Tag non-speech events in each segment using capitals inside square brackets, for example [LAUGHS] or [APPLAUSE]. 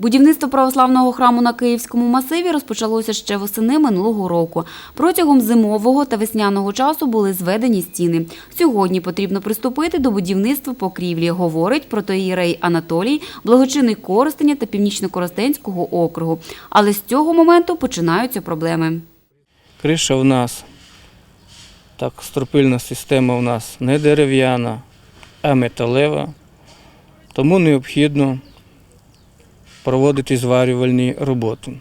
Будівництво православного храму на Київському масиві розпочалося ще восени минулого року. Протягом зимового та весняного часу були зведені стіни. Сьогодні потрібно приступити до будівництва покрівлі, говорить протоїрей Анатолій, благочинний Коростеня та Північно-Коростенського округу. Але з цього моменту починаються проблеми. Криша в нас, так, стропильна система в нас не дерев'яна, а металева. Тому необхідно проводити зварювальні роботи.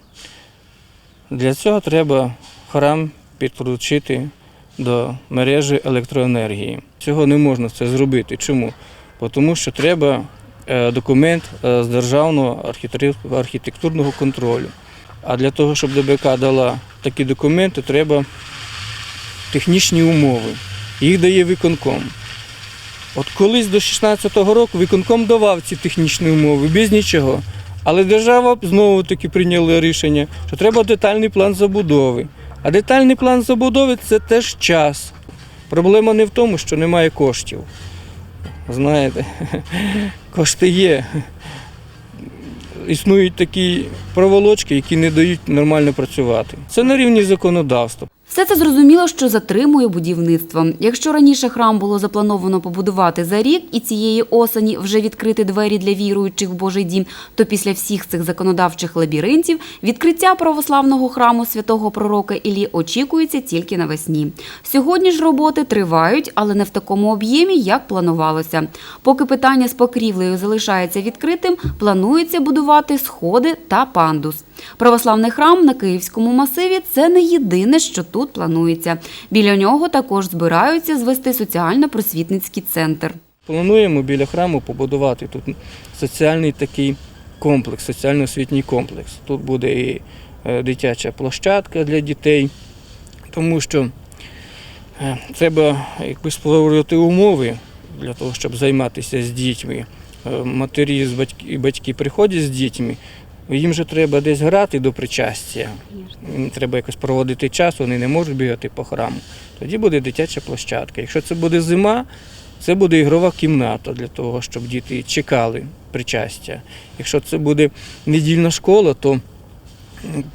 Для цього треба храм підключити до мережі електроенергії. Цього не можна це зробити. Чому? Тому що треба е, документ е, з державного архітектурного контролю. А для того, щоб ДБК дала такі документи, треба технічні умови. Їх дає виконком. От колись до 16-го року виконком давав ці технічні умови без нічого. Але держава знову таки прийняла рішення, що треба детальний план забудови. А детальний план забудови це теж час. Проблема не в тому, що немає коштів. Знаєте, [LAUGHS] кошти є. Існують такі проволочки, які не дають нормально працювати. Це на рівні законодавства. Все це зрозуміло, що затримує будівництво. Якщо раніше храм було заплановано побудувати за рік і цієї осені вже відкрити двері для віруючих в Божий дім, то після всіх цих законодавчих лабіринтів відкриття православного храму святого пророка Іллі очікується тільки навесні. Сьогодні ж роботи тривають, але не в такому об'ємі, як планувалося. Поки питання з покрівлею залишається відкритим, планується будувати сходи та пандус. Православний храм на Київському масиві це не єдине, що тут планується. Біля нього також збираються звести соціально-просвітницький центр. Плануємо біля храму побудувати тут соціальний такий комплекс, соціально-освітній комплекс. Тут буде і е, дитяча площадка для дітей, тому що е, треба якби створювати умови для того, щоб займатися з дітьми. Е, Матері і батьки приходять з дітьми, їм же треба десь грати до причастя. Їм треба якось проводити час, вони не можуть бігати по храму. Тоді буде дитяча площадка. Якщо це буде зима, це буде ігрова кімната для того, щоб діти чекали причастя. Якщо це буде недільна школа, то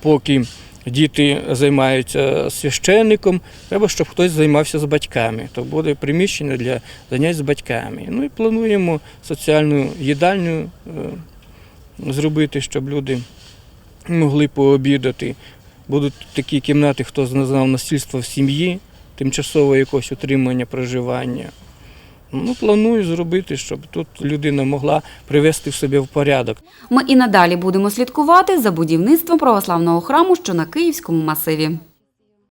поки діти займаються священником, треба, щоб хтось займався з батьками. То буде приміщення для занять з батьками. Ну і плануємо соціальну їдальню е, зробити, щоб люди могли пообідати. Будуть такі кімнати, хто знав насильство в сім'ї, тимчасове якось утримання, проживання. Ну, планую зробити, щоб тут людина могла привести в себе в порядок. Ми і надалі будемо слідкувати за будівництвом православного храму, що на Київському масиві.